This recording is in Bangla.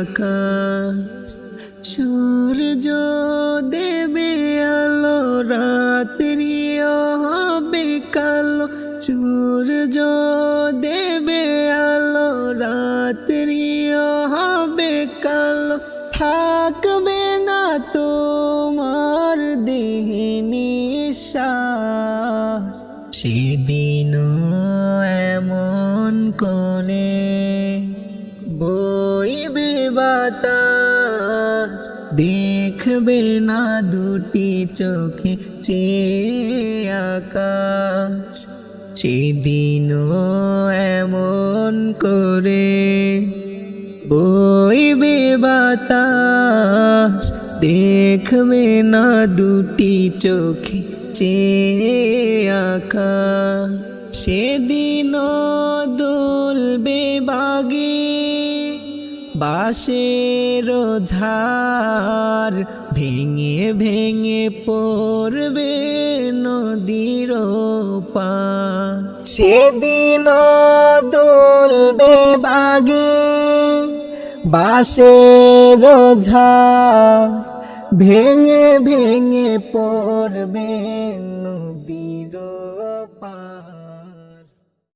আকাশ, সূর্য, দেবে আলো রাত্রিও হবে কালো। সূর্য, দেবে আলো রাত্রিও হবে কালো। থাকবে না তোমার দেহে নিঃশ্বাস। সেদিনও বাতাস। দেখবে না দুটি চোখে চেয়ে আকাশ। সেদিনও এমন করে বইবে বাতাস। দেখবে না দুটি চোখে চেয়ে আকাশ। সেদিন দুলবে বাগে বাঁশের ঝাড় ভেঙে ভেঙে পড়বে নদীর পা সেদিন দুলবে বাগে বাঁশের ঝাড় ভেঙে ভেঙে পড়বে